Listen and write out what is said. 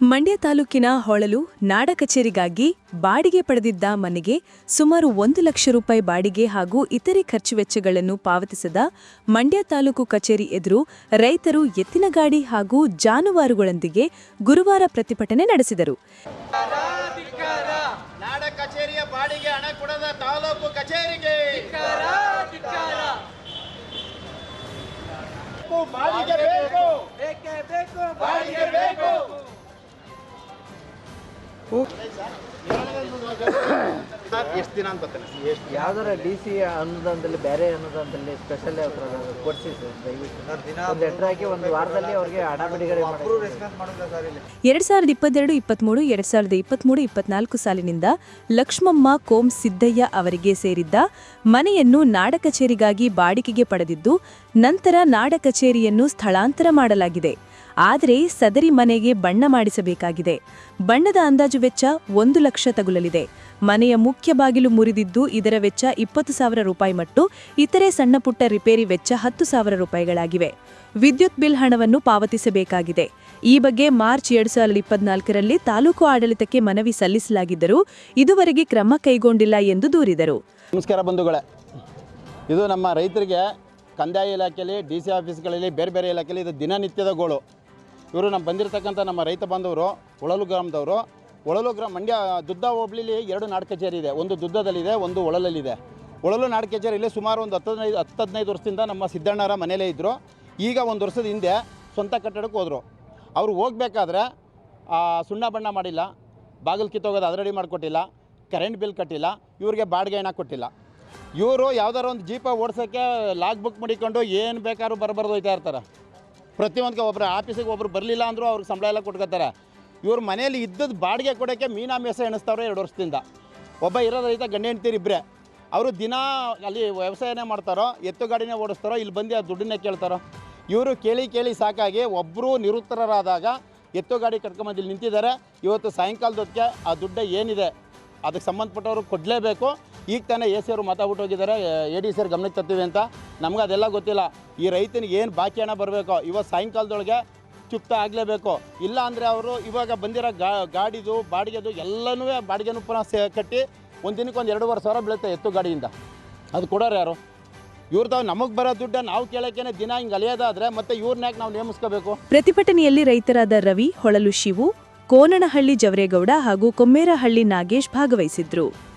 ಮಂಡ್ಯ ತಾಲೂಕಿನ ಹೊಳಲು ನಾಡ ಕಚೇರಿಗಾಗಿ ಬಾಡಿಗೆ ಪಡೆದಿದ್ದ ಮನೆಗೆ ಸುಮಾರು ಒಂದು ಲಕ್ಷ ರೂಪಾಯಿ ಬಾಡಿಗೆ ಹಾಗೂ ಇತರೆ ಖರ್ಚು ವೆಚ್ಚಗಳನ್ನು ಪಾವತಿಸದ ಮಂಡ್ಯ ತಾಲೂಕು ಕಚೇರಿ ಎದುರು ರೈತರು ಎತ್ತಿನ ಗಾಡಿ ಹಾಗೂ ಜಾನುವಾರುಗಳೊಂದಿಗೆ ಗುರುವಾರ ಪ್ರತಿಭಟನೆ ನಡೆಸಿದರು. ಬಾಡಿಗೆ ಬೇಕು. ಎಷ್ಟು ದಿನ ಅಂತ ಬರ್ತಾನೆ ಎಷ್ಟು ಯಾವ್ದಾರ ಡಿ ಸಿ ಅನುದಾನದಲ್ಲಿ ಬೇರೆ ಅನುದಾನದಲ್ಲಿ ಸ್ಪೆಷಲ್ ಕೊಡಿಸಿ ಸರ್ ದಯವಿಟ್ಟು ಒಂದು ಲೆಟ್ರ್ ಹಾಕಿ ಒಂದು ವಾರದಲ್ಲಿ ಅವ್ರಿಗೆ ಹಣ ಬಿಡುಗಡೆ ಮಾಡಿ ಎರಡ್ ಸಾವಿರದ ಇಪ್ಪತ್ತೆರಡು ಇಪ್ಪತ್ಮೂರು ಎರಡ್ ಸಾವಿರದ ಇಪ್ಪತ್ಮೂರು ಇಪ್ಪತ್ನಾಲ್ಕು ಸಾಲಿನಿಂದ ಲಕ್ಷ್ಮಮ್ಮ ಕೋಂ ಸಿದ್ದಯ್ಯ ಅವರಿಗೆ ಸೇರಿದ್ದ ಮನೆಯನ್ನು ನಾಡ ಕಚೇರಿಗಾಗಿ ಬಾಡಿಗೆಗೆ ಪಡೆದಿದ್ದು ನಂತರ ನಾಡ ಕಚೇರಿಯನ್ನು ಸ್ಥಳಾಂತರ ಮಾಡಲಾಗಿದೆ. ಆದರೆ ಸದರಿ ಮನೆಗೆ ಬಣ್ಣ ಮಾಡಿಸಬೇಕಾಗಿದೆ. ಬಣ್ಣದ ಅಂದಾಜು ವೆಚ್ಚ ಒಂದು ಲಕ್ಷ ತಗುಲಲಿದೆ. ಮನೆಯ ಮುಖ್ಯ ಬಾಗಿಲು ಮುರಿದಿದ್ದು ಇದರ ವೆಚ್ಚ ಇಪ್ಪತ್ತು ಸಾವಿರ ರೂಪಾಯಿ ಮತ್ತು ಇತರೆ ಸಣ್ಣಪುಟ್ಟ ರಿಪೇರಿ ವೆಚ್ಚ ಹತ್ತು ಸಾವಿರ ರೂಪಾಯಿಗಳಾಗಿವೆ. ವಿದ್ಯುತ್ ಬಿಲ್ ಹಣವನ್ನು ಪಾವತಿಸಬೇಕಾಗಿದೆ. ಈ ಬಗ್ಗೆ ಮಾರ್ಚ್ ಎರಡು ಸಾವಿರದ ಇಪ್ಪತ್ನಾಲ್ಕರಲ್ಲಿ ತಾಲೂಕು ಆಡಳಿತಕ್ಕೆ ಮನವಿ ಸಲ್ಲಿಸಲಾಗಿದ್ದರೂ ಇದುವರೆಗೆ ಕ್ರಮ ಕೈಗೊಂಡಿಲ್ಲ ಎಂದು ದೂರಿದರು. ನಮಸ್ಕಾರ ಬಂಧುಗಳೇ. ಇದು ನಮ್ಮ ರೈತರಿಗೆ ಕಂದಾಯ ಇಲಾಖೆಯಲ್ಲಿ, ಡಿ ಸಿ ಆಫೀಸ್ಗಳಲ್ಲಿ, ಬೇರೆ ಬೇರೆ ಇಲಾಖೆಯಲ್ಲಿ ಇದು ದಿನನಿತ್ಯದ ಗೋಳು. ಇವರು ನಮ್ಮ ಬಂದಿರತಕ್ಕಂಥ ನಮ್ಮ ರೈತ ಬಾಂಧವರು, ಒಳಲು ಗ್ರಾಮದವರು. ಒಳಲು ಗ್ರಾಮ, ಮಂಡ್ಯ, ದುದ್ದ ಹೋಬಳಿಲಿ ಎರಡು ನಾಡ ಕಚೇರಿ ಇದೆ. ಒಂದು ದುದ್ದದಲ್ಲಿದೆ, ಒಂದು ಒಳಲಲ್ಲಿದೆ. ಒಳಲು ನಾಡ ಕಚೇರಿಯಲ್ಲಿ ಸುಮಾರು ಒಂದು ಹತ್ತದೈದು ಹತ್ತು ಹದಿನೈದು ವರ್ಷದಿಂದ ನಮ್ಮ ಸಿದ್ದಣ್ಣರ ಮನೇಲೇ ಇದ್ದರು ಈಗ ಒಂದು ವರ್ಷದ ಹಿಂದೆ ಸ್ವಂತ ಕಟ್ಟಡಕ್ಕೆ ಹೋದರು. ಅವರು ಹೋಗಬೇಕಾದ್ರೆ ಸುಣ್ಣ ಬಣ್ಣ ಮಾಡಿಲ್ಲ. ಬಾಗಿಲು ಕಿತ್ತೋಗೋದು ಅದು ರೆಡಿ ಮಾಡಿಕೊಟ್ಟಿಲ್ಲ. ಕರೆಂಟ್ ಬಿಲ್ ಕಟ್ಟಿಲ್ಲ. ಇವ್ರಿಗೆ ಬಾಡಿಗೆ ಹಣ ಕೊಟ್ಟಿಲ್ಲ. ಇವರು ಯಾವ್ದಾರು ಒಂದು ಜೀಪ ಓಡಿಸೋಕ್ಕೆ ಲಾಗ್ ಬುಕ್ ಮಾಡಿಕೊಂಡು ಏನು ಬೇಕಾದ್ರೂ ಬರಬಾರ್ದು ಹೋಯ್ತಾ ಇರ್ತಾರೆ. ಪ್ರತಿಯೊಂದಕ್ಕೆ ಒಬ್ಬರು ಆಫೀಸಿಗೆ ಒಬ್ಬರು ಬರಲಿಲ್ಲ ಅಂದರೂ ಅವ್ರಿಗೆ ಸಂಬಳ ಎಲ್ಲ ಕೊಟ್ಕೋತಾರೆ. ಇವ್ರ ಮನೇಲಿ ಇದ್ದದ್ದು ಬಾಡಿಗೆ ಕೊಡೋಕ್ಕೆ ಮೀನಾ ಮೇಸ ಎಣಿಸ್ತಾವ್ರೆ ಎರಡು ವರ್ಷದಿಂದ. ಒಬ್ಬ ಇರೋ ರೈತ ಗಂಡ ಇಬ್ಬರೇ ಅವರು ದಿನ ಅಲ್ಲಿ ವ್ಯವಸಾಯನೇ ಮಾಡ್ತಾರೋ, ಎತ್ತು ಗಾಡಿನೇ ಓಡಿಸ್ತಾರೋ, ಇಲ್ಲಿ ಬಂದು ಆ ದುಡ್ಡನ್ನೇ ಕೇಳ್ತಾರೋ. ಇವರು ಕೇಳಿ ಕೇಳಿ ಸಾಕಾಗಿ ಒಬ್ಬರು ನಿರುತ್ತರರಾದಾಗ ಎತ್ತು ಗಾಡಿ ಕಟ್ಕೊಂಬಂದು ಇಲ್ಲಿ ನಿಂತಿದ್ದಾರೆ. ಇವತ್ತು ಸಾಯಂಕಾಲದೊತ್ತಿಗೆ ಆ ದುಡ್ಡು ಏನಿದೆ, ಅದಕ್ಕೆ ಸಂಬಂಧಪಟ್ಟವರು ಕೊಡಲೇಬೇಕು. ಈಗ ತಾನೇ ಎ ಸಿ ಅವರು ಮಾತಾಡ್ಬಿಟ್ಟು ಹೋಗಿದ್ದಾರೆ. ಎ ಡಿ ಸಿ ಅವ್ರು ಗಮನಕ್ಕೆ ತರ್ತೀವಿ ಅಂತ. ನಮ್ಗೆ ಅದೆಲ್ಲ ಗೊತ್ತಿಲ್ಲ. ಈ ರೈತನಿಗೆ ಏನು ಬಾಕಿ ಹಣ ಬರಬೇಕು ಇವತ್ತು ಸಾಯಂಕಾಲದೊಳಗೆ ಚುಕ್ತ ಆಗಲೇಬೇಕು. ಇಲ್ಲ ಅಂದರೆ ಅವರು ಇವಾಗ ಬಂದಿರೋ ಗಾ, ಗಾಡಿದು, ಬಾಡಿಗೆದು ಎಲ್ಲನೂ ಬಾಡಿಗೆನೂ ಪುನಃ ಸೇ, ಕಟ್ಟಿ ಒಂದು ದಿನಕ್ಕೆ ಒಂದು ಎರಡೂವರೆ ಸಾವಿರ ಬೀಳುತ್ತೆ ಎತ್ತು ಗಾಡಿಯಿಂದ. ಅದು ಕೊಡೋರು ಯಾರು? ಇವ್ರದ್ದು ನಮಗೆ ಬರೋ ದುಡ್ಡ ನಾವು ಕೇಳೋಕ್ಕೇನೆ ದಿನ ಹಿಂಗೆ ಅಲಿಯೋದಾದ್ರೆ ಮತ್ತೆ ಇವ್ರನ್ನ ನಾವು ನೇಮಿಸ್ಕೋಬೇಕು? ಪ್ರತಿಭಟನೆಯಲ್ಲಿ ರೈತರಾದ ರವಿ, ಹೊಳಲು ಶಿವು, ಕೋನನಹಳ್ಳಿ ಜವರೇಗೌಡ ಹಾಗೂ ಕೊಮ್ಮೇರಹಳ್ಳಿ ನಾಗೇಶ್ ಭಾಗವಹಿಸಿದ್ರು.